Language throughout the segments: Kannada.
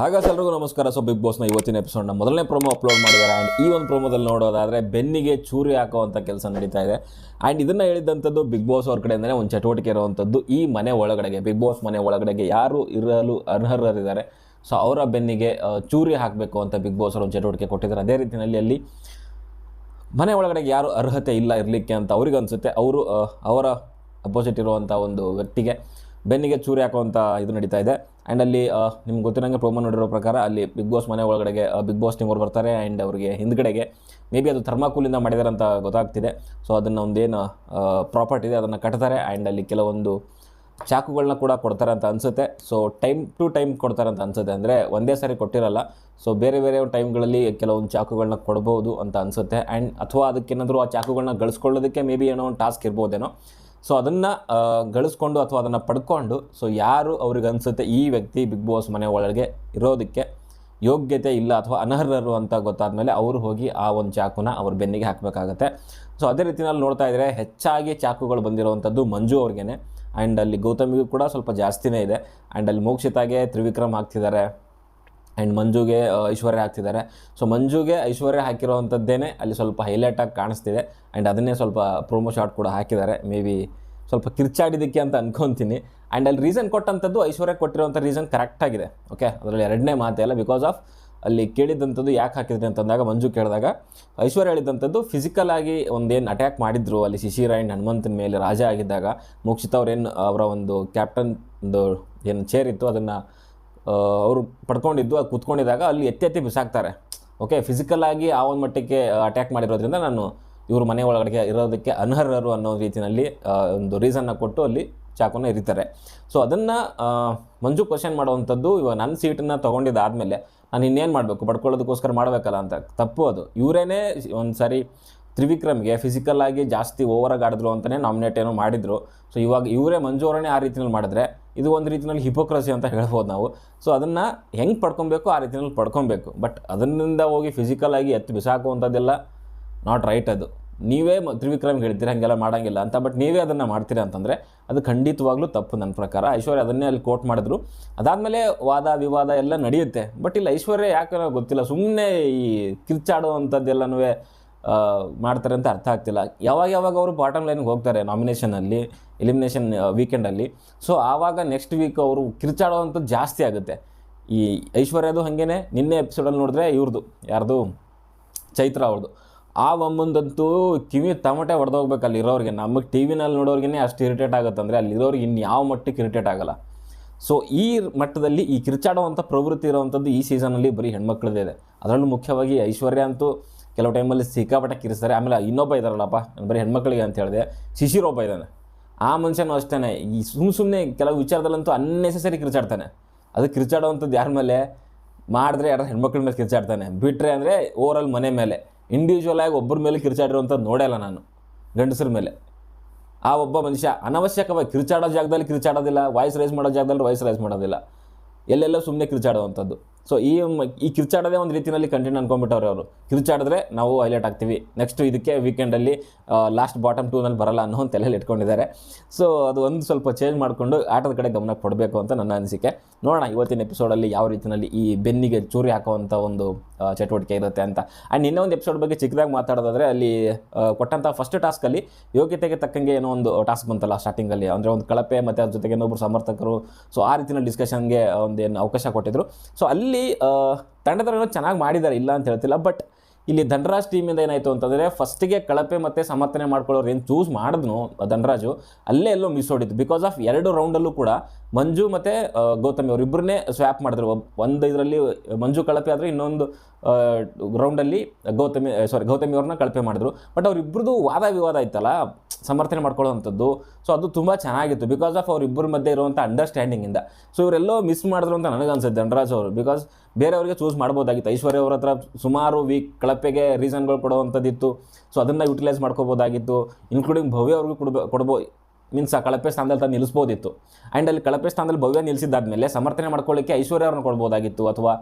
ಹಾಗಾದ್ರೆ ಎಲ್ರಿಗೂ ನಮಸ್ಕಾರ. ಸೊ ಬಿಗ್ ಬಾಸ್ನ ಇವತ್ತಿನ ಎಪಿಸೋಡ್ನ ಮೊದಲನೇ ಪ್ರೊಮೋ ಅಪ್ಲೋಡ್ ಮಾಡಿದ್ದಾರೆ. ಆ್ಯಂಡ್ ಈ ಒಂದು ಪ್ರೊಮೋದಲ್ಲಿ ನೋಡೋದಾದರೆ ಬೆನ್ನಿಗೆ ಚೂರಿ ಹಾಕೋವಂಥ ಕೆಲಸ ನಡೀತಾ ಇದೆ. ಆ್ಯಂಡ್ ಇದನ್ನು ಹೇಳಿದಂಥದ್ದು ಬಿಗ್ ಬಾಸ್ ಅವ್ರ ಕಡೆಯಿಂದಲೇ ಒಂದು ಚಟುವಟಿಕೆ ಇರುವಂಥದ್ದು ಈ ಮನೆ ಒಳಗಡೆಗೆ ಬಿಗ್ ಬಾಸ್ ಮನೆ ಒಳಗಡೆಗೆ ಯಾರು ಇರಲು ಅರ್ಹರಿದ್ದಾರೆ ಸೊ ಅವರ ಬೆನ್ನಿಗೆ ಚೂರಿ ಹಾಕಬೇಕು ಅಂತ ಬಿಗ್ ಬಾಸ್ ಅವರು ಒಂದು ಚಟುವಟಿಕೆ ಕೊಟ್ಟಿದ್ದಾರೆ. ಅದೇ ರೀತಿಯಲ್ಲಿ ಅಲ್ಲಿ ಮನೆ ಒಳಗಡೆಗೆ ಯಾರು ಅರ್ಹತೆ ಇಲ್ಲ ಇರಲಿಕ್ಕೆ ಅಂತ ಅವ್ರಿಗೆ ಅನಿಸುತ್ತೆ. ಅವರು ಅವರ ಅಪೋಸಿಟ್ ಇರುವಂಥ ಒಂದು ವ್ಯಕ್ತಿಗೆ ಬೆನ್ನಿಗೆ ಚೂರಿ ಹಾಕುವಂಥ ಇದು ನಡೀತಾ ಇದೆ. ಆ್ಯಂಡ್ ಅಲ್ಲಿ ನಿಮ್ಗೆ ಗೊತ್ತಿರೋಂಗೆ ಪ್ರೋಮೋ ನೋಡಿರೋ ಪ್ರಕಾರ ಅಲ್ಲಿ ಬಿಗ್ ಬಾಸ್ ಮನೆ ಒಳಗಡೆಗೆ ಬಿಗ್ ಬಾಸ್ ಟೀಮ್ ಬರ್ತಾರೆ ಆ್ಯಂಡ್ ಅವರಿಗೆ ಹಿಂದ್ಗಡೆಗೆ ಮೇ ಬಿ ಅದು ಥರ್ಮಾಕೂಲಿಂದ ಮಾಡಿದ್ದಾರೆ ಅಂತ ಗೊತ್ತಾಗ್ತಿದೆ. ಸೊ ಅದನ್ನು ಒಂದೇನು ಪ್ರಾಪರ್ಟಿ ಇದೆ, ಅದನ್ನು ಕಟ್ತಾರೆ ಆ್ಯಂಡ್ ಅಲ್ಲಿ ಕೆಲವೊಂದು ಚಾಕುಗಳನ್ನ ಕೂಡ ಕೊಡ್ತಾರೆ ಅಂತ ಅನಿಸುತ್ತೆ. ಸೊ ಟೈಮ್ ಟು ಟೈಮ್ ಕೊಡ್ತಾರೆ ಅಂತ ಅನಿಸುತ್ತೆ. ಅಂದರೆ ಒಂದೇ ಸಾರಿ ಕೊಟ್ಟಿರಲ್ಲ. ಸೊ ಬೇರೆ ಬೇರೆ ಟೈಮ್ಗಳಲ್ಲಿ ಕೆಲವೊಂದು ಚಾಕುಗಳನ್ನ ಕೊಡ್ಬೋದು ಅಂತ ಅನಿಸುತ್ತೆ. ಆ್ಯಂಡ್ ಅಥವಾ ಅದಕ್ಕೇನಾದರೂ ಆ ಚಾಕುಗಳನ್ನ ಗಳಿಸ್ಕೊಳ್ಳೋದಕ್ಕೆ ಮೇ ಬಿ ಏನೋ ಒಂದು ಟಾಸ್ಕ್ ಇರ್ಬೋದೇನೋ. ಸೊ ಅದನ್ನು ಗಳಿಸ್ಕೊಂಡು ಅಥವಾ ಅದನ್ನು ಪಡ್ಕೊಂಡು ಸೊ ಯಾರು ಅವ್ರಿಗೆ ಅನಿಸುತ್ತೆ ಈ ವ್ಯಕ್ತಿ ಬಿಗ್ ಬಾಸ್ ಮನೆ ಒಳಗೆ ಇರೋದಕ್ಕೆ ಯೋಗ್ಯತೆ ಇಲ್ಲ ಅಥವಾ ಅನರ್ಹರು ಅಂತ ಗೊತ್ತಾದ ಮೇಲೆ ಅವರು ಹೋಗಿ ಆ ಒಂದು ಚಾಕುನ ಅವ್ರ ಬೆನ್ನಿಗೆ ಹಾಕಬೇಕಾಗತ್ತೆ. ಸೊ ಅದೇ ರೀತಿಯಲ್ಲಿ ನೋಡ್ತಾ ಇದ್ದರೆ ಹೆಚ್ಚಾಗಿ ಚಾಕುಗಳು ಬಂದಿರುವಂಥದ್ದು ಮಂಜು ಅವ್ರಿಗೇ ಆ್ಯಂಡ್ ಅಲ್ಲಿ ಗೌತಮಿಗೂ ಕೂಡ ಸ್ವಲ್ಪ ಜಾಸ್ತಿನೇ ಇದೆ. ಆ್ಯಂಡ್ ಅಲ್ಲಿ ಮೋಕ್ಷಿತಾಗೆ ತ್ರಿವಿಕ್ರಮ್ ಹಾಕ್ತಿದ್ದಾರೆ. ಆ್ಯಂಡ್ ಮಂಜುಗೆ ಐಶ್ವರ್ಯ ಹಾಕ್ತಿದ್ದಾರೆ. ಸೊ ಮಂಜುಗೆ ಐಶ್ವರ್ಯ ಹಾಕಿರೋವಂಥದ್ದೇನೆ ಅಲ್ಲಿ ಸ್ವಲ್ಪ ಹೈಲೈಟಾಗಿ ಕಾಣಿಸ್ತಿದೆ. ಆ್ಯಂಡ್ ಅದನ್ನೇ ಸ್ವಲ್ಪ ಪ್ರೊಮೋ ಶಾಟ್ ಕೂಡ ಹಾಕಿದ್ದಾರೆ. ಮೇ ಬಿ ಸ್ವಲ್ಪ ಕಿರ್ಚಾಡಿದ್ದಕ್ಕೆ ಅಂತ ಅನ್ಕೊತೀನಿ. ಆ್ಯಂಡ್ ಅಲ್ಲಿ ರೀಸನ್ ಕೊಟ್ಟಂಥದ್ದು ಐಶ್ವರ್ಯ ಕೊಟ್ಟಿರೋಂಥ ರೀಸನ್ ಕರೆಕ್ಟಾಗಿದೆ ಓಕೆ ಅದರಲ್ಲಿ ಎರಡನೇ ಮಾತೇ ಅಲ್ಲ. ಬಿಕಾಸ್ ಆಫ್ ಅಲ್ಲಿ ಕೇಳಿದಂಥದ್ದು ಯಾಕೆ ಹಾಕಿದ್ರಿ ಅಂತಂದಾಗ, ಮಂಜು ಕೇಳಿದಾಗ, ಐಶ್ವರ್ಯ ಹೇಳಿದಂಥದ್ದು ಫಿಸಿಕಲ್ ಆಗಿ ಒಂದೇನು ಅಟ್ಯಾಕ್ ಮಾಡಿದ್ರು ಅಲ್ಲಿ ಶಿಶಿರ ಆ್ಯಂಡ್ ಹನುಮಂತನ ಮೇಲೆ ರಾಜ ಆಗಿದ್ದಾಗ, ಮೋಕ್ಷಿತ ಅವ್ರೇನು ಅವರ ಒಂದು ಕ್ಯಾಪ್ಟನ್ ಒಂದು ಏನು ಚೇರ್ ಇತ್ತು, ಅದನ್ನು ಅವರು ಪಡ್ಕೊಂಡಿದ್ದು, ಅದು ಕುತ್ಕೊಂಡಿದ್ದಾಗ ಅಲ್ಲಿ ಎತ್ತಿ ಎತ್ತಿ ಬಿಸಾಕ್ತಾರೆ. ಓಕೆ ಫಿಸಿಕಲ್ ಆಗಿ ಆ ಒಂದು ಮಟ್ಟಕ್ಕೆ ಅಟ್ಯಾಕ್ ಮಾಡಿರೋದ್ರಿಂದ ನಾನು ಇವರು ಮನೆ ಒಳಗಡೆ ಇರೋದಕ್ಕೆ ಅನರ್ಹರು ಅನ್ನೋ ರೀತಿಯಲ್ಲಿ ಒಂದು ರೀಸನ್ನ ಕೊಟ್ಟು ಅಲ್ಲಿ ಚಾಕುನ ಇರಿತಾರೆ. ಸೊ ಅದನ್ನು ಮಂಜು ಕ್ವಶನ್ ಮಾಡುವಂಥದ್ದು ಇವಾಗ ನನ್ನ ಸೀಟನ್ನು ತೊಗೊಂಡಿದ್ದಾದಮೇಲೆ ನಾನು ಇನ್ನೇನು ಮಾಡಬೇಕು? ಪಡ್ಕೊಳ್ಳೋದಕ್ಕೋಸ್ಕರ ಮಾಡಬೇಕಲ್ಲ ಅಂತ. ತಪ್ಪು ಅದು. ಇವರೇನೇ ಒಂದು ಸಾರಿ ತ್ರಿವಿಕ್ರಮ್ಗೆ ಫಿಸಿಕಲ್ ಆಗಿ ಜಾಸ್ತಿ ಓವರಾಗಿ ಆಡಿದ್ರು ಅಂತಲೇ ನಾಮಿನೇಟ್ ಏನೋ ಮಾಡಿದ್ರು. ಸೊ ಇವಾಗ ಇವರೇ ಮಂಜು ಅವರನ್ನೇ ಆ ರೀತಿಯಲ್ಲಿ ಮಾಡಿದ್ರೆ ಇದು ಒಂದು ರೀತಿಯಲ್ಲಿ ಹಿಪೋಕ್ರಸಿ ಅಂತ ಹೇಳ್ಬೋದು ನಾವು. ಸೊ ಅದನ್ನು ಹೆಂಗೆ ಪಡ್ಕೊಬೇಕು, ಆ ರೀತಿಯಲ್ಲಿ ಪಡ್ಕೊಬೇಕು. ಬಟ್ ಅದರಿಂದ ಹೋಗಿ ಫಿಸಿಕಲ್ ಆಗಿ ಎತ್ತು ಬಿಸಾಕುವಂಥದ್ದೆಲ್ಲ. ನಾಟ್ ರೈಟ್ ಅದು. ನೀವೇ ತ್ರಿವಿಕ್ರಮ್ಗೆ ಹೇಳ್ತೀರಾ, ಹಂಗೆಲ್ಲ ಮಾಡೋಂಗಿಲ್ಲ ಅಂತ. ಬಟ್ ನೀವೇ ಅದನ್ನು ಮಾಡ್ತೀರಾ ಅಂತಂದರೆ ಅದು ಖಂಡಿತವಾಗ್ಲೂ ತಪ್ಪು ನನ್ನ ಪ್ರಕಾರ. ಐಶ್ವರ್ಯ ಅದನ್ನೇ ಅಲ್ಲಿ ಕೋಟ್ ಮಾಡಿದ್ರು. ಅದಾದಮೇಲೆ ವಾದ, ವಿವಾದ ಎಲ್ಲ ನಡೆಯುತ್ತೆ. ಬಟ್ ಇಲ್ಲ, ಐಶ್ವರ್ಯ ಯಾಕನೋ ಗೊತ್ತಿಲ್ಲ. ಸುಮ್ಮನೆ ಈ ಕಿರ್ಚಾಡುವಂಥದ್ದೆಲ್ಲನೂ ಮಾಡ್ತಾರೆ ಅಂತ ಅರ್ಥ ಆಗ್ತಿಲ್ಲ. ಯಾವಾಗ ಯಾವಾಗ ಅವರು ಬಾಟಮ್ ಲೈನ್ಗೆ ಹೋಗ್ತಾರೆ ನಾಮಿನೇಷನಲ್ಲಿ ಎಲಿಮಿನೇಷನ್ ವೀಕೆಂಡಲ್ಲಿ ಸೊ ಆವಾಗ ನೆಕ್ಸ್ಟ್ ವೀಕ್ ಅವರು ಕಿರ್ಚಾಡೋವಂಥದ್ದು ಜಾಸ್ತಿ ಆಗುತ್ತೆ. ಈ ಐಶ್ವರ್ಯದು ಹಾಗೇನೆ, ನಿನ್ನೆ ಎಪಿಸೋಡಲ್ಲಿ ನೋಡಿದ್ರೆ ಇವ್ರದ್ದು ಯಾರ್ದು? ಚೈತ್ರ ಅವ್ರದ್ದು ಆ ಒಮ್ಮಂದಂತೂ ಕಿವಿ ತಮಟೆ ಹೊಡೆದೋಗ್ಬೇಕು ಅಲ್ಲಿ ಇರೋರಿಗೆ. ನಮಗೆ ಟಿ ವಿನಲ್ಲಿ ನೋಡೋರ್ಗೆ ಅಷ್ಟು ಇರಿಟೇಟ್ ಆಗುತ್ತೆ ಅಂದರೆ ಅಲ್ಲಿರೋರಿಗೆ ಇನ್ನು ಯಾವ ಮಟ್ಟಕ್ಕೆ ಇರಿಟೇಟ್ ಆಗಲ್ಲ. ಸೊ ಈ ಮಟ್ಟದಲ್ಲಿ ಈ ಕಿರ್ಚಾಡುವಂಥ ಪ್ರವೃತ್ತಿ ಇರೋವಂಥದ್ದು ಈ ಸೀಸನಲ್ಲಿ ಬರೀ ಹೆಣ್ಮಕ್ಳದೇ ಇದೆ. ಅದರಲ್ಲೂ ಮುಖ್ಯವಾಗಿ ಐಶ್ವರ್ಯ ಅಂತೂ ಕೆಲವು ಟೈಮಲ್ಲಿ ಸಿಕ್ಕಾಪಟ್ಟೆ ಕಿರಿಸ್ತಾರೆ. ಆಮೇಲೆ ಇನ್ನೊಬ್ಬ ಇದ್ದಾರಲ್ಲಪ್ಪ ನಾನು ಬರೀ ಹೆಣ್ಮಕ್ಳಿಗೆ ಅಂತ ಹೇಳಿದೆ, ಶಿಶಿರೊಬ್ಬ ಇದ್ದಾನೆ ಆ ಮನುಷ್ಯನೂ ಅಷ್ಟೇ ಈ ಸುಮ್ಮ ಸುಮ್ಮನೆ ಕೆಲವು ವಿಚಾರದಲ್ಲಂತೂ ಅನ್ನೆಸೆಸರಿ ಕಿರ್ಚಾಡ್ತಾನೆ. ಅದು ಕಿರ್ಚಾಡುವಂಥದ್ದು ಯಾರ ಮೇಲೆ? ಮಾಡಿದ್ರೆ ಯಾರು ಹೆಣ್ಮಕ್ಳ ಮೇಲೆ ಕಿರ್ಚಾಡ್ತಾನೆ. ಬಿಟ್ಟರೆ ಅಂದರೆ ಓವರಾಲ್ ಮನೆ ಮೇಲೆ. ಇಂಡಿವಿಜುವಲ್ ಆಗಿ ಒಬ್ಬರ ಮೇಲೆ ಕಿರ್ಚಾಡಿರುವಂಥದ್ದು ನೋಡೇ ಇಲ್ಲ ನಾನು, ಗಂಡಸರ ಮೇಲೆ. ಆ ಒಬ್ಬ ಮನುಷ್ಯ ಅನವಶ್ಯಕವಾಗಿ ಕಿರ್ಚಾಡೋ ಜಾಗದಲ್ಲಿ ಕಿರ್ಚಾಡೋದಿಲ್ಲ ವಾಯ್ಸ್ ರೈಸ್ ಮಾಡೋ ಜಾಗದಲ್ಲಿ ವಾಯ್ಸ್ ರೈಸ್ ಮಾಡೋದಿಲ್ಲ. ಎಲ್ಲೆಲ್ಲೋ ಸುಮ್ಮನೆ ಕಿರ್ಚಾಡುವಂಥದ್ದು. ಸೊ ಈ ಈ ಕಿರ್ಚಾಡೋದೇ ಒಂದು ರೀತಿಯಲ್ಲಿ ಕಂಟೆಂಟ್ ಅನ್ಕೊಂಡ್ಬಿಟ್ಟವ್ರೆ ಅವರು. ಕಿರ್ಚಾಡಿದ್ರೆ ನಾವು ಹೈಲೈಟ್ ಆಗ್ತೀವಿ. ನೆಕ್ಸ್ಟ್ ಇದಕ್ಕೆ ವೀಕೆಂಡಲ್ಲಿ ಲಾಸ್ಟ್ ಬಾಟಮ್ ಟೂನಲ್ಲಿ ಬರಲ್ಲ ಅನ್ನೋ ಒಂದು ತಲೆಯಲ್ಲಿ ಇಟ್ಕೊಂಡಿದ್ದಾರೆ. ಸೊ ಅದು ಒಂದು ಸ್ವಲ್ಪ ಚೇಂಜ್ ಮಾಡಿಕೊಂಡು ಆಟದ ಕಡೆ ಗಮನ ಕೊಡಬೇಕು ಅಂತ ನನ್ನ ಅನಿಸಿಕೆ. ನೋಡೋಣ ಇವತ್ತಿನ ಎಪಿಸೋಡಲ್ಲಿ ಯಾವ ರೀತಿಯಲ್ಲಿ ಈ ಬೆನ್ನಿಗೆ ಚೂರಿ ಹಾಕುವಂಥ ಒಂದು ಚಟುವಟಿಕೆ ಇರುತ್ತೆ ಅಂತ. ಆ್ಯಂಡ್ ಇನ್ನೊಂದು ಎಪಿಸೋಡ್ ಬಗ್ಗೆ ಚಿಕ್ಕದಾಗಿ ಮಾತಾಡೋದಾದರೆ ಅಲ್ಲಿ ಕೊಟ್ಟಂಥ ಫಸ್ಟ್ ಟಾಸ್ಕಲ್ಲಿ ಯೋಗ್ಯತೆಗೆ ತಕ್ಕಂಗೆ ಏನೋ ಒಂದು ಟಾಸ್ಕ್ ಬಂತಲ್ಲ ಸ್ಟಾರ್ಟಿಂಗಲ್ಲಿ ಅಂದರೆ ಒಂದು ಕಳಪೆ ಮತ್ತು ಅದ್ರ ಜೊತೆಗೆ ಇನ್ನೊಬ್ಬರು ಸಮರ್ಥಕರು. ಸೊ ಆ ರೀತಿಯಲ್ಲಿ ಡಿಸ್ಕಷನ್ಗೆ ಒಂದು ಏನು ಅವಕಾಶ ಕೊಟ್ಟಿದ್ರು. ಸೊ ಅಲ್ಲಿ ಆ, ತಂಡದವರೆಲ್ಲ ಚೆನ್ನಾಗಿ ಮಾಡಿದ್ದಾರೆ ಇಲ್ಲ ಅಂತ ಹೇಳ್ತಿಲ್ಲ ಬಟ್ ಇಲ್ಲಿ ಧನರಾಜ್ ಟೀಮಿಂದ ಏನಾಯಿತು ಅಂತಂದರೆ ಫಸ್ಟಿಗೆ ಕಳಪೆ ಮತ್ತು ಸಮರ್ಥನೆ ಮಾಡ್ಕೊಳ್ಳೋರು ಏನು ಚೂಸ್ ಮಾಡಿದ್ನು ಧನರಾಜು ಅಲ್ಲೇ ಎಲ್ಲೋ ಮಿಸ್ ಹೊಡಿತು. ಬಿಕಾಸ್ ಆಫ್ ಎರಡು ರೌಂಡಲ್ಲೂ ಕೂಡ ಮಂಜು ಮತ್ತು ಗೌತಮಿ ಅವರಿಬ್ಬರನ್ನೇ ಸ್ವ್ಯಾಪ್ ಮಾಡಿದ್ರು. ಒಂದು ಇದರಲ್ಲಿ, ಮಂಜು ಕಳಪೆ ಆದರೆ ಇನ್ನೊಂದು ಗ್ರೌಂಡಲ್ಲಿ ಗೌತಮಿ ಸಾರಿ ಗೌತಮಿ ಅವ್ರನ್ನ ಕಳಪೆ ಮಾಡಿದ್ರು. ಬಟ್ ಅವರಿಬ್ಬರದು ವಾದ ವಿವಾದ ಇತ್ತಲ್ಲ ಸಮರ್ಥನೆ ಮಾಡ್ಕೊಳ್ಳೋವಂಥದ್ದು. ಸೊ ಅದು ತುಂಬ ಚೆನ್ನಾಗಿತ್ತು. ಬಿಕಾಸ್ ಆಫ್ ಅವರಿಬ್ಬರ ಮಧ್ಯೆ ಇರುವಂಥ ಅಂಡರ್ಸ್ಟ್ಯಾಂಡಿಂಗಿಂದ ಸೊ ಇವರೆಲ್ಲೋ ಮಿಸ್ ಮಾಡಿದ್ರು ಅಂತ ನನಗೆ ಅನ್ಸುತ್ತೆ ಧನರಾಜ್ ಅವರು. ಬಿಕಾಸ್ ಬೇರೆಯವರಿಗೆ ಚೂಸ್ ಮಾಡ್ಬೋದಾಗಿತ್ತು. ಐಶ್ವರ್ಯ ಅವ್ರ ಹತ್ರ ಸುಮಾರು ವೀಕ್ ಕಳಪೆಗೆ ರೀಸನ್ಗಳು ಕೊಡುವಂಥದ್ದಿತ್ತು. ಸೊ ಅದನ್ನು ಯುಟಿಲೈಸ್ ಮಾಡ್ಕೋಬೋದಾಗಿತ್ತು. ಇನ್ಕ್ಲೂಡಿಂಗ್ ಭವ್ಯ ಅವ್ರಿಗೂ ಕೊಡ್ಬೋ ಕೊಡ್ಬೋ ಮೀನ್ಸ್ ಆ ಕಳಪೆ ಸ್ಥಾನದಲ್ಲಿ ತಾನು ನಿಲ್ಲಿಸ್ಬೋದಿತ್ತು. ಆ್ಯಂಡ್ ಅಲ್ಲಿ ಕಳಪೆ ಸ್ಥಾನದಲ್ಲಿ ಭವ್ಯ ನಿಲ್ಲಿಸಿದ್ದಾದ್ಮೇಲೆ ಸಮರ್ಥನೆ ಮಾಡ್ಕೊಳ್ಳಿಕ್ಕೆ ಐಶ್ವರ್ಯ ಅವ್ರನ್ನ ಕೊಡ್ಬೋದಾಗಿತ್ತು ಅಥವಾ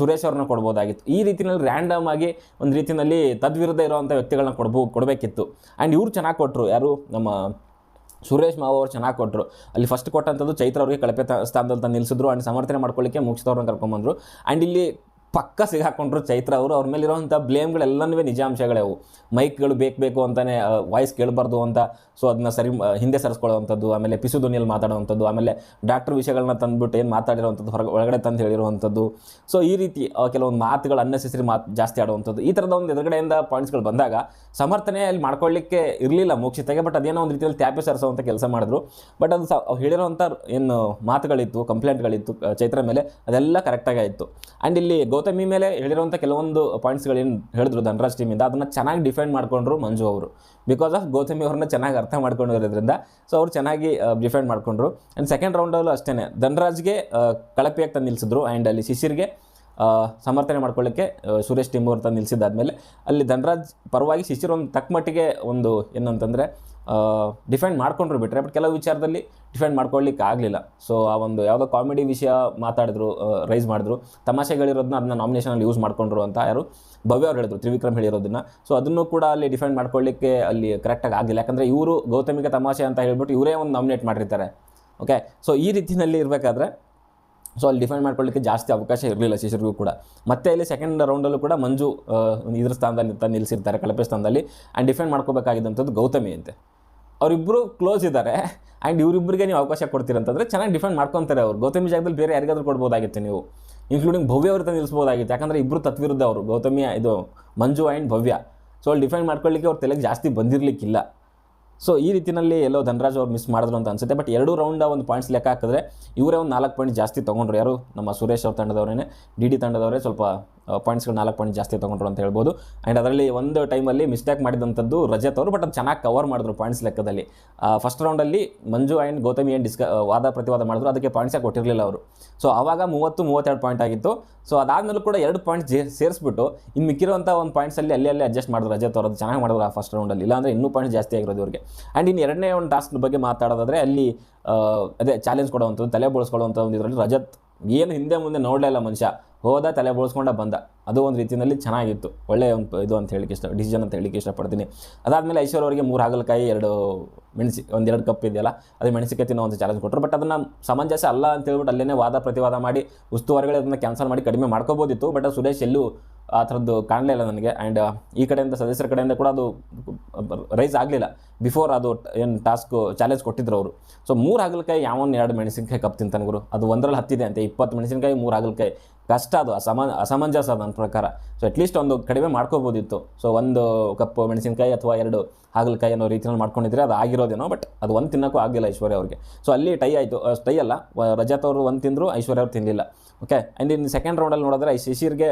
ಸುರೇಶ್ ಅವ್ರನ್ನ ಕೊಡ್ಬೋದಾಗಿತ್ತು. ಈ ರೀತಿಯಲ್ಲಿ ರ್ಯಾಂಡಮ್ ಆಗಿ ಒಂದು ರೀತಿಯಲ್ಲಿ ತದ್ವಿರುದ್ಧ ಇರುವಂಥ ವ್ಯಕ್ತಿಗಳನ್ನ ಕೊಡ್ಬೋ, ಕೊಡಬೇಕಿತ್ತು. ಆ್ಯಂಡ್ ಇವ್ರು ಚೆನ್ನಾಗಿ ಕೊಟ್ಟರು ಯಾರು? ನಮ್ಮ ಸುರೇಶ್ ಮಾವ ಅವ್ರು ಚೆನ್ನಾಗಿ ಕೊಟ್ಟರು ಅಲ್ಲಿ ಫಸ್ಟ್ ಕೊಟ್ಟಂಥದ್ದು ಚೈತ್ರ ಅವರಿಗೆ ಕಳಪೆ ಸ್ಥಾನದಲ್ಲಿ ತಂದು ನಿಲ್ಲಿಸಿದ್ರು. ಆ್ಯಂಡ್ ಸಮರ್ಥನೆ ಮಾಡ್ಕೊಳ್ಳಿಕ್ಕೆ ಮುಗಿಸಿದವ್ರನ್ನ ಕರ್ಕೊಂಬಂದರು. ಆ್ಯಂಡ್ ಇಲ್ಲಿ ಪಕ್ಕ ಸಿಗಾಕೊಂಡ್ರು ಚೈತ್ರ ಅವರು, ಅವ್ರ ಮೇಲೆ ಇರುವಂಥ ಬ್ಲೇಮ್ಗಳೆಲ್ಲನೂ ನಿಜಾಂಶಗಳೇ ಅವು. ಮೈಕ್ಗಳು ಬೇಕು ಬೇಕು ಅಂತಲೇ ವಾಯ್ಸ್ ಕೇಳಬಾರ್ದು ಅಂತ, ಸೊ ಅದನ್ನ ಸರಿ ಹಿಂದೆ ಸರಿಸ್ಕೊಳ್ಳೋವಂಥದ್ದು, ಆಮೇಲೆ ಪಿಸು ಧ್ವನಿಯಲ್ಲಿ ಮಾತಾಡುವಂಥದ್ದು, ಆಮೇಲೆ ಡಾಕ್ಟರ್ ವಿಷಯಗಳನ್ನ ತಂದುಬಿಟ್ಟು ಏನು ಮಾತಾಡಿರುವಂಥದ್ದು, ಹೊರಗೆ, ಒಳಗಡೆ ತಂದು ಹೇಳಿರುವಂಥದ್ದು. ಸೊ ಈ ರೀತಿ ಕೆಲವೊಂದು ಮಾತುಗಳು ಅನ್ನೆಸೆಸರಿ ಮಾತು ಜಾಸ್ತಿ ಆಡುವಂಥದ್ದು. ಈ ಥರದ ಒಂದು ಎದುರುಗಡೆಯಿಂದ ಪಾಯಿಂಟ್ಸ್ಗಳು ಬಂದಾಗ, ಸಮರ್ಥನೆ ಅಲ್ಲಿ ಮಾಡ್ಕೊಳ್ಳಿಕ್ಕೆ ಇರಲಿಲ್ಲ ಮೋಕ್ಷಿತೆಗೆ, ಬಟ್ ಅದೇನೋ ಒಂದು ರೀತಿಯಲ್ಲಿ ಟ್ಯಾಪೆ ಸರಿಸೋವಂಥ ಕೆಲಸ ಮಾಡಿದ್ರು. ಬಟ್ ಅದು ಸ ಹೇಳಿರೋವಂಥ ಏನು ಮಾತುಗಳಿತ್ತು, ಕಂಪ್ಲೇಂಟ್ಗಳಿತ್ತು ಚೈತ್ರ ಮೇಲೆ ಅದೆಲ್ಲ ಕರೆಕ್ಟಾಗಿ ಆಯಿತು ಆ್ಯಂಡ್ ಇಲ್ಲಿ ಗೌತಮಿ ಮೇಲೆ ಹೇಳಿರುವಂಥ ಕೆಲವೊಂದು ಪಾಯಿಂಟ್ಸ್ಗಳೇನು ಹೇಳಿದ್ರು ಧನರಾಜ್ ಟೀಮಿಂದ ಅದನ್ನು ಚೆನ್ನಾಗಿ ಡಿಫೆಂಡ್ ಮಾಡಿಕೊಂಡ್ರು ಮಂಜು ಅವರು. ಬಿಕಾಸ್ ಆಫ್ ಗೌತಮಿ ಅವ್ರನ್ನ ಚೆನ್ನಾಗಿ ಅರ್ಥ ಮಾಡ್ಕೊಂಡಿರೋದ್ರಿಂದ ಸೊ ಅವ್ರು ಚೆನ್ನಾಗಿ ಡಿಫೆಂಡ್ ಮಾಡಿಕೊಂಡ್ರು. ಆ್ಯಂಡ್ ಸೆಕೆಂಡ್ ರೌಂಡಲ್ಲೂ ಅಷ್ಟೇ ಧನರಾಜ್ಗೆ ಕಳಪೆಯಾಗಿ ತಂದು ನಿಲ್ಲಿಸಿದ್ರು ಆ್ಯಂಡ್ ಅಲ್ಲಿ ಶಿಶಿರ್ಗೆ ಸಮರ್ಥನೆ ಮಾಡ್ಕೊಳ್ಳಿಕ್ಕೆ ಸುರೇಶ್ ಟೀಮ್ ಅವ್ರ ತಂದು ನಿಲ್ಲಿಸಿದ್ದಾದ್ಮೇಲೆ ಅಲ್ಲಿ ಧನರಾಜ್ ಪರವಾಗಿ ಶಿಶಿರ್ ಒಂದು ತಕ್ಕ ಮಟ್ಟಿಗೆ ಒಂದು, ಏನಂತಂದರೆ ಡಿಫೆಂಡ್ ಮಾಡ್ಕೊಂಡ್ರು ಬಿಟ್ಟರೆ ಬಟ್ ಕೆಲವು ವಿಚಾರದಲ್ಲಿ ಡಿಫೆಂಡ್ ಮಾಡ್ಕೊಳ್ಳಿಕ್ಕೆ ಆಗಲಿಲ್ಲ. ಸೊ ಆ ಒಂದು ಯಾವುದೋ ಕಾಮಿಡಿ ವಿಷಯ ಮಾತಾಡಿದ್ರು ರೈಸ್ ಮಾಡಿದ್ರು. ತಮಾಷೆಗಳಿರೋದನ್ನ ಅದನ್ನ ನಾಮಿನೇಷನಲ್ಲಿ ಯೂಸ್ ಮಾಡ್ಕೊಂಡ್ರು ಅಂತ ಯಾರು ಭವ್ಯ ಅವ್ರು ಹೇಳಿದ್ರು, ತ್ರಿವಿಕ್ರಮ್ ಹೇಳಿರೋದನ್ನ. ಸೊ ಅದನ್ನು ಕೂಡ ಅಲ್ಲಿ ಡಿಫೆಂಡ್ ಮಾಡ್ಕೊಳ್ಳಿಕ್ಕೆ ಅಲ್ಲಿ ಕರೆಕ್ಟಾಗಿ ಆಗಿಲ್ಲ ಯಾಕಂದರೆ ಇವರು ಗೌತಮಿಗೆ ತಮಾಷೆ ಅಂತ ಹೇಳ್ಬಿಟ್ಟು ಇವರೇ ಒಂದು ನಾಮಿನೇಟ್ ಮಾಡಿರ್ತಾರೆ. ಓಕೆ ಸೊ ಈ ರೀತಿಯಲ್ಲಿ ಇರಬೇಕಾದ್ರೆ ಸೊ ಅಲ್ಲಿ ಡಿಫೆಂಡ್ ಮಾಡ್ಕೊಳ್ಳಿಕ್ಕೆ ಜಾಸ್ತಿ ಅವಕಾಶ ಇರಲಿಲ್ಲ ಶಿಶಿರ್ಗೂ ಕೂಡ. ಮತ್ತೆ ಇಲ್ಲಿ ಸೆಕೆಂಡ್ ರೌಂಡಲ್ಲೂ ಕೂಡ ಮಂಜು ಇದ್ರ ಸ್ಥಾನದಲ್ಲಿ ನಿಲ್ಲಿಸಿರ್ತಾರೆ ಕಳಪೆ ಸ್ಥಾನದಲ್ಲಿ. ಆ್ಯಂಡ್ ಡಿಫೆಂಡ್ ಮಾಡ್ಕೋಬೇಕಾಗಿದ್ದಂಥದ್ದು ಗೌತಮಿ ಅಂತೆ. ಅವರಿಬ್ಬರು ಕ್ಲೋಸ್ ಇದ್ದಾರೆ. ಆ್ಯಂಡ್ ಇವರಿಬ್ಬರಿಗೆ ನೀವು ಅವಕಾಶ ಕೊಡ್ತೀರಂತಂದರೆ ಚೆನ್ನಾಗಿ ಡಿಫೆಂಡ್ ಮಾಡ್ಕೊತಾರೆ ಅವರು. ಗೌತಮಿ ಜಾಗದಲ್ಲಿ ಬೇರೆ ಯಾರಿಗಾದ್ರೂ ಕೊಡ್ಬೋದಾಗಿತ್ತು ನೀವು. ಇನ್ಕ್ಲೂಡಿಂಗ್ ಭವ್ಯ ಅವ್ರ ನಿಲ್ಲಿಸ್ಬೋದಾಗಿತ್ತು ಯಾಕಂದರೆ ಇಬ್ಬರು ತತ್ವಿರುದ್ಧ ಅವರು, ಗೌತಮಿ, ಇದು ಮಂಜು ಆ್ಯಂಡ್ ಭವ್ಯ. ಸೊ ಅಲ್ಲಿ ಡಿಫೆಂಡ್ ಮಾಡ್ಕೊಳ್ಳಿಕ್ಕೆ ಅವ್ರ ತಲೆಗೆ ಜಾಸ್ತಿ ಬಂದಿರಲಿಕ್ಕಿಲ್ಲ. ಸೊ ಈ ರೀತಿಯಲ್ಲಿ ಎಲ್ಲೋ ಧನರಾಜ್ ಅವ್ರು ಮಿಸ್ ಮಾಡಿದ್ರು ಅಂತ ಅನ್ಸುತ್ತೆ. ಬಟ್ ಎರಡು ರೌಂಡ್ ಒಂದು ಪಾಯಿಂಟ್ಸ್ ಲೆಕ್ಕ ಹಾಕಿದ್ರೆ ಇವರೇ ಒಂದು ನಾಲ್ಕು ಪಾಯಿಂಟ್ ಜಾಸ್ತಿ ತೊಗೊಂಡ್ರು ಯಾರು? ನಮ್ಮ ಸುರೇಶ್ ಅವ್ರ ತಂಡದವರೇನೆ, ಡಿ ಡಿ ತಂಡದವರೇ ಸ್ವಲ್ಪ ಪಾಯಿಂಟ್ಸ್ಗಳು ನಾಲ್ಕು ಪಾಯಿಂಟ್ ಜಾಸ್ತಿ ತೊಗೊಂಡ್ರು ಅಂತ ಹೇಳ್ಬೋದು. ಆ್ಯಂಡ್ ಅದರಲ್ಲಿ ಒಂದು ಟೈಮಲ್ಲಿ ಮಿಸ್ಟೇಕ್ ಮಾಡಿದಂಥದ್ದು ರಜತ್ ಅವರು ಬಟ್ ಅದು ಚೆನ್ನಾಗಿ ಕವರ್ ಮಾಡಿದ್ರು ಪಾಯಿಂಟ್ಸ್ ಲೆಕ್ಕದಲ್ಲಿ. ಫಸ್ಟ್ ರೌಂಡಲ್ಲಿ ಮಂಜು ಆ್ಯಂಡ್ ಗೌತಮಿ ಏನು ಡಿಸ್ಕ ವಾದ ಪ್ರತಿವಾದ ಮಾಡಿದ್ರು, ಅದಕ್ಕೆ ಪಾಯಿಂಟ್ಸೇ ಕೊಟ್ಟಿರಲಿಲ್ಲ ಅವರು. ಸೊ ಆವಾಗ ಮೂವತ್ತು, ಮೂವತ್ತೆರಡು ಪಾಯಿಂಟ್ ಆಗಿತ್ತು. ಸೊ ಅದಾದಮೇಲೂ ಕೂಡ ಎರಡು ಪಾಯಿಂಟ್ ಸೇರಿಸ್ಬಿಟ್ಟು ಇನ್ನು ಮಿಕ್ಕಿರುವಂಥ ಒಂದು ಪಾಯಿಂಟ್ಸಲ್ಲಿ ಅಲ್ಲಿ ಅಲ್ಲಿ ಅಡ್ಜಸ್ಟ್ ಮಾಡಿದ್ರು ರಜತ್ ಅವರು ಚೆನ್ನಾಗಿ ಮಾಡಿದ್ರು ಆ ಫಸ್ಟ್ ರೌಂಡಲ್ಲಿ ಇಲ್ಲಾಂದರೆ ಇನ್ನೂ ಪಾಯಿಂಟ್ ಜಾಸ್ತಿ ಆಗಿರೋದು ಇವರಿಗೆ. ಆ್ಯಂಡ್ ಇನ್ನು ಎರಡನೇ ಒಂದು ಟಾಸ್ಕ್ ಬಗ್ಗೆ ಮಾತಾಡೋದಾದರೆ ಅಲ್ಲಿ ಅದೇ ಚಾಲೆಂಜ್ ಕೊಡುವಂಥದ್ದು, ತಲೆ ಬೋಳಿಸ್ಕೊಳ್ಳುವಂಥ ಒಂದು ಇದರಲ್ಲಿ ರಜತ್ ಏನು ಹಿಂದೆ ಮುಂದೆ ನೋಡಲೇ ಇಲ್ಲ ಮನುಷ್ಯ. ಹೋದ ತಲೆ ಬೋಳ್ಸ್ಕೊಂಡ ಬಂದ. ಅದು ಒಂದು ರೀತಿಯಲ್ಲಿ ಚೆನ್ನಾಗಿತ್ತು. ಒಳ್ಳೆಯ ಒಂದು ಇದು ಅಂತ ಹೇಳಿಕ್ಕೆ ಇಷ್ಟ ಡಿಸಿಷನ್ ಅಂತ ಹೇಳಿಕ್ಕೆ ಇಷ್ಟಪಡ್ತೀನಿ. ಅದಾದಮೇಲೆ ಐಶ್ವರ್ಯ ಅವರಿಗೆ ಮೂರು ಹಾಗಲಕಾಯಿ, ಎರಡು ಮೆಣಸಿ ಒಂದೆರಡು ಕಪ್ ಇದೆಯಲ್ಲ, ಅದೇ ಮೆಣಸಿಕಾಯಿ ತಿನ್ನೋ ಒಂದು ಚಾಲೆಂಜ್ ಕೊಟ್ಟರು ಬಟ್ ಅದನ್ನು ಸಮಂಜಸ ಅಲ್ಲ ಅಂತ ಹೇಳ್ಬಿಟ್ಟು ಅಲ್ಲೇ ವಾದ ಪ್ರತಿವಾದ ಮಾಡಿ, ಉಸ್ತುವಾರಿಗಳು ಅದನ್ನು ಕ್ಯಾನ್ಸಲ್ ಮಾಡಿ ಕಡಿಮೆ ಮಾಡ್ಕೋಬೋದಿತ್ತು. ಬಟ್ ಸುರೇಶ್ ಎಲ್ಲೂ ಆ ಥರದ್ದು ಕಾಣಲೇ ಇಲ್ಲ ನನಗೆ. ಆ್ಯಂಡ್ ಈ ಕಡೆಯಿಂದ ಸದಸ್ಯರ ಕಡೆಯಿಂದ ಕೂಡ ಅದು ರೈಸ್ ಆಗಲಿಲ್ಲ. ಬಿಫೋರ್ ಅದು ಏನು ಟಾಸ್ಕ್ ಚಾಲೆಂಜ್ ಕೊಟ್ಟಿದ್ರು ಅವರು. ಸೊ ಮೂರು ಹಾಗಲಕಾಯಿ ಯಾವೊಂದು ಎರಡು ಮೆಣಸಿನಕಾಯಿ ಕಪ್ ತಿಂತಾನೆ ಗುರು? ಅದು ಒಂದರಲ್ಲಿ ಹತ್ತಿದೆ ಅಂತೆ, ಇಪ್ಪತ್ತು ಮೆಣಸಿನ್ಕಾಯಿ, ಮೂರು ಹಾಗಲಕಾಯಿ. ಕಷ್ಟ ಅದು, ಅಸಮ, ಅಸಮಂಜಸ ನನ್ನ ಪ್ರಕಾರ. ಸೊ ಅಟ್ಲೀಸ್ಟ್ ಒಂದು ಕಡಿಮೆ ಮಾಡ್ಕೋಬೋದಿತ್ತು. ಸೊ ಒಂದು ಕಪ್ ಮೆಣಸಿನಕಾಯಿ ಅಥವಾ ಎರಡು ಹಾಗಲಕಾಯಿ ಅನ್ನೋ ರೀತಿಯಲ್ಲಿ ಮಾಡ್ಕೊಂಡಿದ್ರೆ ಅದು ಆಗಿರೋದೇನೋ ಬಟ್ ಅದು ಒಂದು ತಿನ್ನೋಕ್ಕೂ ಆಗಿಲ್ಲ ಐಶ್ವರ್ಯ ಅವ್ರಿಗೆ. ಸೊ ಅಲ್ಲಿ ಟೈ ಆಯಿತು ಟೈ ಅಲ್ಲ. ರಜತ್ ಅವರು ಒಂದು ತಿಂದರು, ಐಶ್ವರ್ಯ ಅವ್ರು ತಿನ್ನಲಿಲ್ಲ ಓಕೆ ಆ್ಯಂಡ್ ಇನ್ನು ಸೆಕೆಂಡ್ ರೌಂಡಲ್ಲಿ ನೋಡಿದ್ರೆ ಈ ಶಿಶಿರ್ಗೆ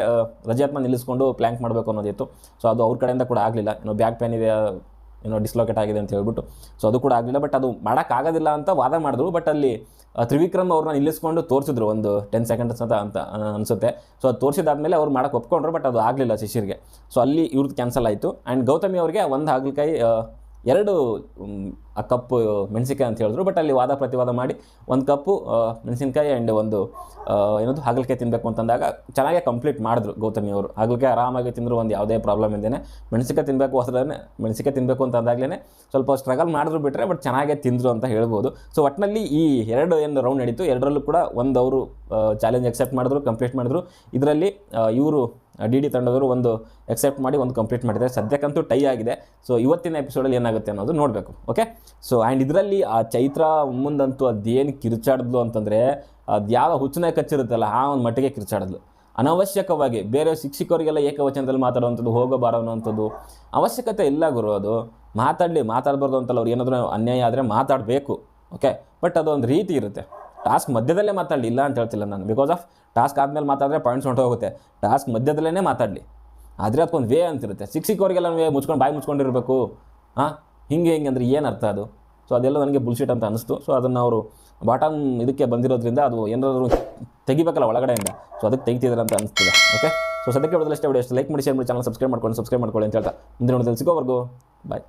ರಜಾತ್ನ ನಿಲ್ಲಿಸ್ಕೊಂಡು ಪ್ಲ್ಯಾಂಕ್ ಮಾಡಬೇಕು ಅನ್ನೋದಿತ್ತು. ಸೊ ಅದು ಅವ್ರ ಕಡೆಯಿಂದ ಕೂಡ ಆಗಲಿಲ್ಲ. ಏನೋ ಬ್ಯಾಕ್ ಪೇನ್ ಇದೆ ಏನೋ ಡಿಸ್ಲೋಕೇಟ್ ಆಗಿದೆ ಅಂತ ಹೇಳ್ಬಿಟ್ಟು. ಸೊ ಅದು ಕೂಡ ಆಗಲಿಲ್ಲ ಬಟ್ ಅದು ಮಾಡೋಕ್ಕಾಗೋದಿಲ್ಲ ಅಂತ ವಾದ ಮಾಡಿದ್ರು. ಬಟ್ ಅಲ್ಲಿ ತ್ರಿವಿಕ್ರಮ್ ಅವ್ರನ್ನ ನಿಲ್ಲಿಸ್ಕೊಂಡು ತೋರಿಸಿದ್ರು ಒಂದು ಟೆನ್ ಸೆಕೆಂಡ್ಸ್ ಅಂತ ಅಂತ ಅನಿಸುತ್ತೆ. ಸೊ ಅದು ತೋರಿಸಿದಾದ್ಮೇಲೆ ಅವ್ರು ಮಾಡೋಕೆ ಒಪ್ಕೊಂಡ್ರು ಬಟ್ ಅದು ಆಗಲಿಲ್ಲ ಶಿಶಿರ್ಗೆ. ಸೊ ಅಲ್ಲಿ ಇವ್ರದ್ದು ಕ್ಯಾನ್ಸಲ್ ಆಯಿತು. ಆ್ಯಂಡ್ ಗೌತಮಿ ಅವ್ರಿಗೆ ಒಂದು ಹಾಗಲಕಾಯಿ ಎರಡು ಆ ಕಪ್ಪು ಮೆಣಸಿನ್ಕಾಯಿ ಅಂತ ಹೇಳಿದ್ರು, ಬಟ್ ಅಲ್ಲಿ ವಾದ ಪ್ರತಿವಾದ ಮಾಡಿ ಒಂದು ಕಪ್ಪು ಮೆಣಸಿನಕಾಯಿ ಆ್ಯಂಡ್ ಒಂದು ಏನದು, ಹಾಗಲಕಾಯಿ ತಿನ್ನಬೇಕು ಅಂತಂದಾಗ ಚೆನ್ನಾಗೇ ಕಂಪ್ಲೀಟ್ ಮಾಡಿದ್ರು ಗೌತಮಿ ಅವರು. ಹಾಗಲಕಾಯಿ ಆರಾಮಾಗಿ ತಿಂದರು ಒಂದು ಯಾವುದೇ ಪ್ರಾಬ್ಲಮ್ ಇದ್ದೇನೆ ಮೆಣಸಿನ್ಕಾಯಿ ತಿನ್ನಬೇಕು ಹೊಸದೇ ಮೆಣಸಿನ್ಕಾಯಿ ತಿನ್ನಬೇಕು ಅಂತ ಅಂದಾಗಲೇ ಸ್ವಲ್ಪ ಸ್ಟ್ರಗಲ್ ಮಾಡಿದ್ರು ಬಿಟ್ಟರೆ ಬಟ್ ಚೆನ್ನಾಗೇ ತಿಂದರು ಅಂತ ಹೇಳ್ಬೋದು. ಸೊ ಒಟ್ಟಿನಲ್ಲಿ ಈ ಎರಡು ಏನು ರೌಂಡ್ ನಡೀತು, ಎರಡರಲ್ಲೂ ಕೂಡ ಒಂದು ಅವರು ಚಾಲೆಂಜ್ ಅಕ್ಸೆಪ್ಟ್ ಮಾಡಿದ್ರು ಕಂಪ್ಲೀಟ್ ಮಾಡಿದ್ರು. ಇದರಲ್ಲಿ ಇವರು ಡಿ ಡಿ ತಂಡದವರು ಒಂದು ಎಕ್ಸೆಪ್ಟ್ ಮಾಡಿ ಒಂದು ಕಂಪ್ಲೀಟ್ ಮಾಡಿದ್ದಾರೆ. ಸದ್ಯಕ್ಕಂತೂ ಟೈ ಆಗಿದೆ. ಸೊ ಇವತ್ತಿನ ಎಪಿಸೋಡಲ್ಲಿ ಏನಾಗುತ್ತೆ ಅನ್ನೋದು ನೋಡಬೇಕು. ಓಕೆ ಸೊ ಆ್ಯಂಡ್ ಇದರಲ್ಲಿ ಆ ಚೈತ್ರ ಮುಂದಂತೂ ಅದೇನು ಕಿರುಚಾಡಿದ್ಲು ಅಂತಂದರೆ, ಅದು ಯಾವ ಹುಚ್ಚನೇ ಕಚ್ಚಿರುತ್ತಲ್ಲ, ಆ ಒಂದು ಮಟ್ಟಿಗೆ ಕಿರುಚಾಡಿದ್ಲು. ಅನವಶ್ಯಕವಾಗಿ ಬೇರೆ ಶಿಕ್ಷಕರಿಗೆಲ್ಲ ಏಕವಚನದಲ್ಲಿ ಮಾತಾಡುವಂಥದ್ದು ಹೋಗಬಾರ ಅನ್ನೋವಂಥದ್ದು ಅವಶ್ಯಕತೆ ಇಲ್ಲ ಗುರು ಅದು. ಮಾತಾಡಲಿ, ಮಾತಾಡಬಾರ್ದು ಅಂತಲ್ಲ ಅವ್ರು ಏನಾದರೂ ಅನ್ಯಾಯ ಆದರೆ ಮಾತಾಡಬೇಕು. ಓಕೆ ಬಟ್ ಅದೊಂದು ರೀತಿ ಇರುತ್ತೆ. ಟಾಸ್ಕ್ ಮಧ್ಯದಲ್ಲೇ ಮಾತಾಡಲಿ, ಇಲ್ಲ ಅಂತ ಹೇಳ್ತಿಲ್ಲ ನಾನು. ಬಿಕಾಸ್ ಆಫ್ ಟಾಸ್ಕ್ ಆದಮೇಲೆ ಮಾತಾಡಿದ್ರೆ ಪಾಯಿಂಟ್ಸ್ ಹೊಂಟೋಗುತ್ತೆ ಟಾಸ್ಕ್ ಮಧ್ಯದಲ್ಲೇ ಮಾತಾಡಲಿ. ಆದರೆ ಅದಕ್ಕೊಂದು ವೇ ಅಂತಿರುತ್ತೆ. ಸಿಕ್ಸಿಕ್ಕವರಿಗೆಲ್ಲ ವೇ ಮುಚ್ಕೊಂಡು, ಬಾಯಿ ಮುಚ್ಕೊಂಡಿರಬೇಕು. ಹಾಂ ಹಿಂಗೆ ಹಿಂಗೆ ಅಂದರೆ ಏನು ಅರ್ಥ ಅದು? ಸೊ ಅದೆಲ್ಲ ನನಗೆ ಬುಲ್ಶಿಟ್ ಅಂತ ಅನಿಸ್ತು. ಸೊ ಅದನ್ನು ಅವರು ಬಾಟಮ್ ಇದಕ್ಕೆ ಬಂದಿರೋದ್ರಿಂದ ಅದು ಏನಾದರೂ ತೆಗಿಬೇಕಲ್ಲ ಒಳಗಡೆಯಿಂದ. ಸೊ ಅದಕ್ಕೆ ತೆಗಿತಿದ್ರೆ ಅಂತ ಅನಿಸ್ತಿದೆ. ಓಕೆ ಸೊ ಸದ್ಯಕ್ಕೆ ಬಿಡೋದಲ್ಲಷ್ಟೇ ವಿಡಿಯೋ ಎಷ್ಟು ಲೈಕ್ ಮಾಡಿ ಶೇರ್ ಮಾಡಿ ಚಾನಲ್ ಸಬ್ಸ್ಕ್ರೈಬ್ ಮಾಡ್ಕೊಂಡು ಸಬ್ಸ್ಕ್ರೈಬ್ ಮಾಡ್ಕೊಳ್ಳಿ ಅಂತ ಹೇಳ್ತಾ ಮುಂದಿನ ನೋಡೋದಲ್ಲಿ ಸಿಗೋವರೆಗೂ. ಬಾಯ್